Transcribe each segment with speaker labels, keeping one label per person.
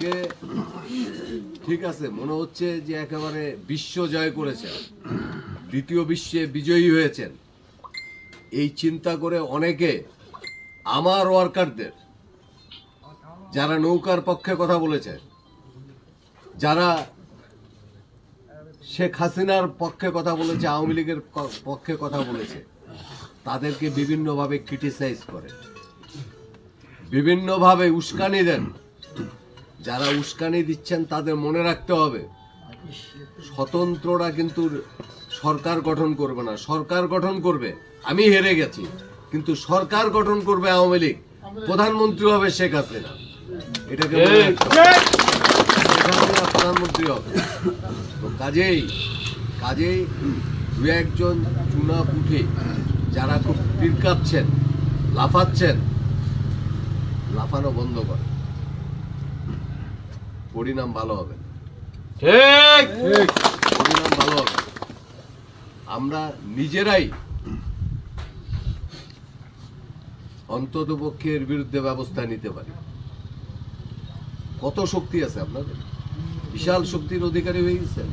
Speaker 1: আজকে ঠিক আছে, মনে হচ্ছে যে একেবারে বিশ্ব জয় করেছেন, দ্বিতীয় বিশ্বে বিজয়ী হয়েছেন। এই চিন্তা করে অনেকে আমার ওয়ার্কারদের, যারা নৌকার পক্ষে কথা বলেছে, যারা শেখ হাসিনার পক্ষে কথা বলেছে, আওয়ামী লীগের পক্ষে কথা বলেছে, তাদেরকে বিভিন্নভাবে ক্রিটিসাইজ করে, বিভিন্নভাবে উস্কানি দেন। যারা উস্কানি দিচ্ছেন তাদের মনে রাখতে হবে স্বতন্ত্ররা কিন্তু সরকার গঠন করবে না। সরকার গঠন করবে আমি হেরে গেছি। কিন্তু সরকার গঠন করবে আওয়ামী লীগ। প্রধানমন্ত্রী হবে শেখ হাসিনা। এটাকে মনে প্রধানমন্ত্রী হবে। তো কাজেই কাজেই দু একজন চুনা পুঁঠে যারা খুব পিরকাচ্ছেন লাফাচ্ছেন লাফানো বন্ধ করে। পরিণাম ভালো হবে।
Speaker 2: ঠিক।
Speaker 1: পরিণাম ভালো হবে। আমরা নিজেরাই অন্তত পক্ষের বিরুদ্ধে ব্যবস্থা নিতে পারি। কত শক্তি আছে আপনাদের? বিশাল শক্তির অধিকারী হয়ে গেছেন।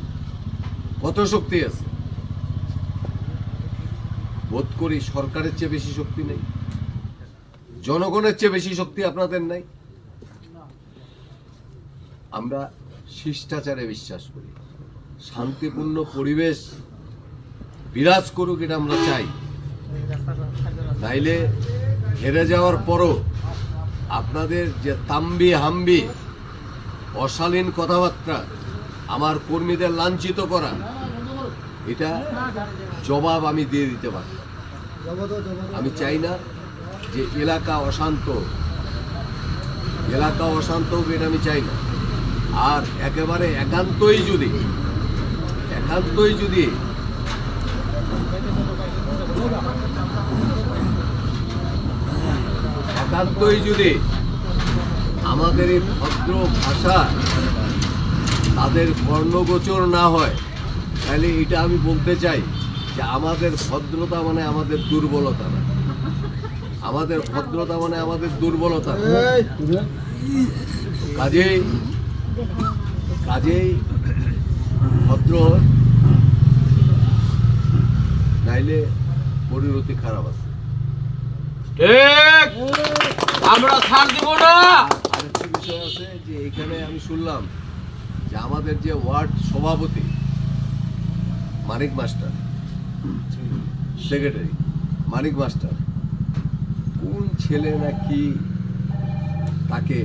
Speaker 1: কত শক্তি আছে? বোধ করি সরকারের চেয়ে বেশি শক্তি নেই। জনগণের চেয়ে বেশি শক্তি আপনাদের নাই। আমরা শিষ্টাচারে বিশ্বাস করি। শান্তিপূর্ণ পরিবেশ বিরাজ করুক এটা আমরা চাই। নাইলে হেরে যাওয়ার পরও আপনাদের যে তাম্বি হাম্বি, অশালীন কথাবার্তা, আমার কর্মীদের লাঞ্ছিত করা, এটা জবাব আমি দিয়ে দিতে পারি। আমি চাই না যে এলাকা অশান্ত। এলাকা অশান্ত হোক এটা আমি চাই না। আর একেবারে একান্তই যদি একান্তই যদি একান্তই যদি আমাদের এই ভদ্র ভাষা তাদের বর্ণগোচর না হয় তাহলে এটা আমি বলতে চাই যে আমাদের ভদ্রতা মানে আমাদের দুর্বলতা না। আমাদের ভদ্রতা মানে আমাদের দুর্বলতা কাজেই কাজেই ভদ্র নাইলে পরিণতি খারাপ আছে।
Speaker 2: ঠিক। আমরা ছাড় দিব না।
Speaker 1: আরেকটি বিষয় আছে যে এখানে আমি শুনলাম যে আমাদের যে ওয়ার্ড সভাপতি Manik master secretary Manik master কোন ছেলে নাকি তাকে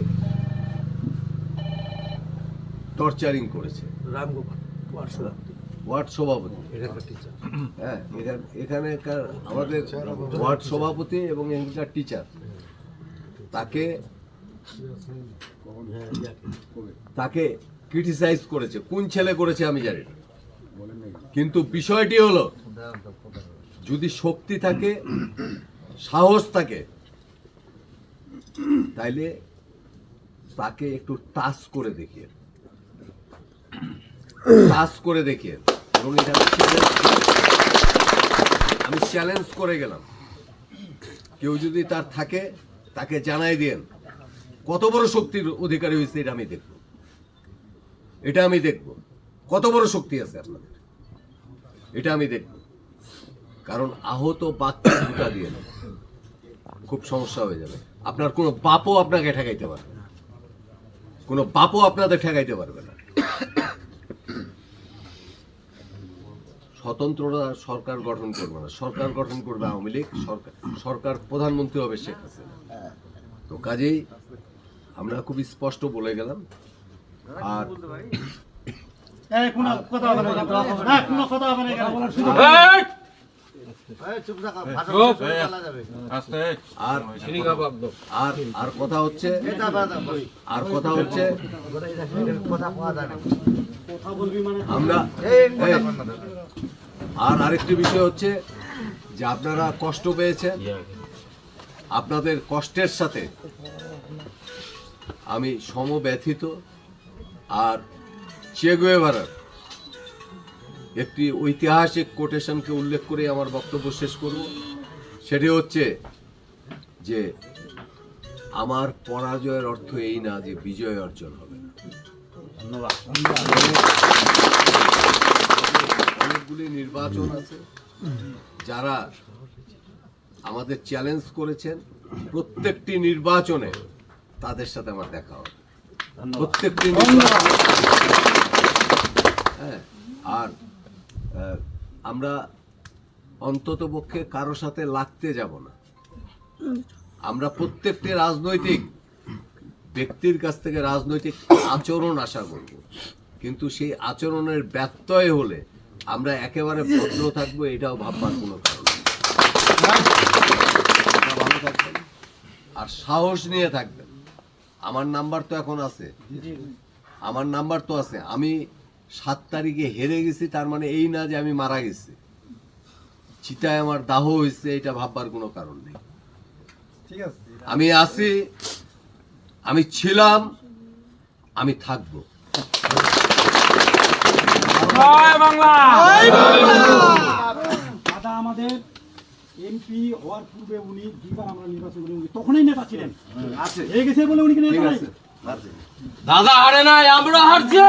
Speaker 1: টর্চারিং করেছে।
Speaker 3: রামগোপাল
Speaker 1: ওয়ার্ড সভাপতি।
Speaker 3: টিচার
Speaker 1: হ্যাঁ এখান- এখানেকার আমাদের ওয়ার্ড সভাপতি এবং এখানকার টিচার তাকে তাকে ক্রিটিসাইজ করেছে। কোন ছেলে করেছে আমি জানি না। কিন্তু বিষয়টি হলো যদি শক্তি থাকে সাহস থাকে তাইলে তাকে একটু টাচ করে দেখিয়ে টাচ করে দেখিয়ে। এবং এটা আমি চ্যালেঞ্জ করে গেলাম। কেউ যদি তার থাকে, তাকে জানাই দিয়েন, কত বড় শক্তির অধিকারী হয়েছে এটা আমি দেখব। এটা আমি দেখব। কত বড় শক্তি আছে আপনাদের? এটা আমি দেখব। কারণ আহত বাক্যে দুটা দিয়ে না খুব সমস্যা হয়ে যাবে। আপনার কোনো বাপও আপনাকে ঠেকাইতে পারবে না। কোনো বাপও আপনাদের ঠেকাইতে পারবে না। স্বতন্ত্ররা সরকার গঠন করবে না। সরকার গঠন করবে আওয়ামী লীগ সরকার সরকার প্রধানমন্ত্রী হবে শেখ হাসিনা। তো কাজেই আমরা খুব স্পষ্ট বলে গেলাম। আর
Speaker 4: এই কোনো কথা হবে না না কোনো কথা হবে না এখানে।
Speaker 2: ঠিক
Speaker 5: চুপ থাকা
Speaker 2: চুপ।
Speaker 5: আস্তে
Speaker 1: আর কথা হচ্ছে আর কথা হচ্ছে
Speaker 5: কথা পাওয়া যায় না
Speaker 4: কথা বলবি মানে
Speaker 1: আমরা আর আরেকটি বিষয় হচ্ছে যে আপনারা কষ্ট পেয়েছেন। আপনাদের কষ্টের সাথে আমি সমব্যথিত আর চেগুয়েভারার একটি ঐতিহাসিক কোটেশনকে উল্লেখ করে আমার বক্তব্য শেষ করব। সেটি হচ্ছে যে আমার পরাজয়ের অর্থ এই না যে বিজয় অর্জন হবে। না অনেকগুলি নির্বাচন আছে। যারা আমাদের চ্যালেঞ্জ করেছেন প্রত্যেকটি নির্বাচনে তাদের সাথে আমার দেখা হবে। প্রত্যেকটি হ্যাঁ আর আমরা অন্তত পক্ষে কারও সাথে লাগতে যাব না। আমরা প্রত্যেকটি রাজনৈতিক ব্যক্তির কাছ থেকে রাজনৈতিক আচরণ আশা করব। কিন্তু সেই আচরণের ব্যত্যয় হলে আমরা একেবারে ভদ্র থাকব এটাও ভাববার কোনো কারণ নেই। ভালো থাকবেন আর সাহস নিয়ে থাকবেন। আমার নাম্বার তো এখন আছে। আমার নাম্বার তো আছে। আমি সাত তারিখে হেরে গেছি তার মানে এই না যে আমি মারা গেছি। চিতায় আমার দাহ হয়েছে এটা ভাববার কোনো কারণ নেই। আমি আছি আমি ছিলাম আমি থাকব।
Speaker 4: দাদা আমাদের এমপি হওয়ার পূর্বে উনি দুইবার আমরা নির্বাচন করি উনি তখনই নেতা ছিলেন।
Speaker 1: আছে।
Speaker 4: হয়ে গেছে বলে উনি নেতা নাই?
Speaker 1: আছে আছে।
Speaker 2: দাদা হারে নাই আমরা হারছি।